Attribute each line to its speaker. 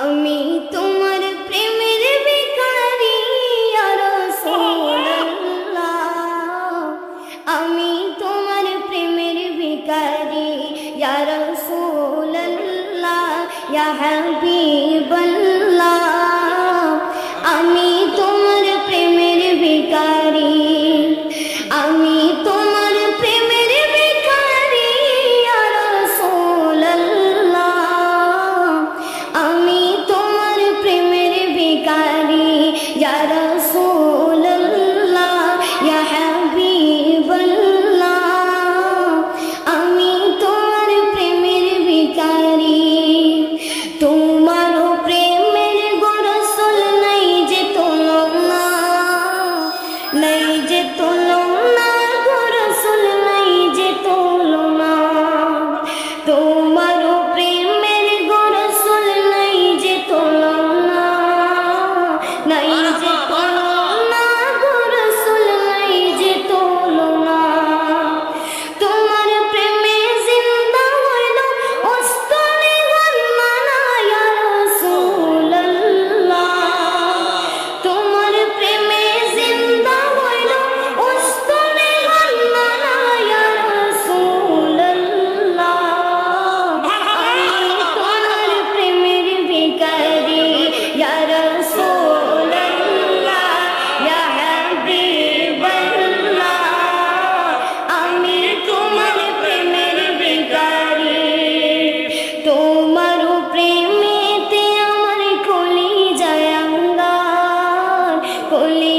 Speaker 1: আমি তোমার প্রেমের ভিখারি আমি তোমার প্রেমের ভিখারি ইয়ার সোল্লা ইয়া হাবিবাল্লাহ। colina.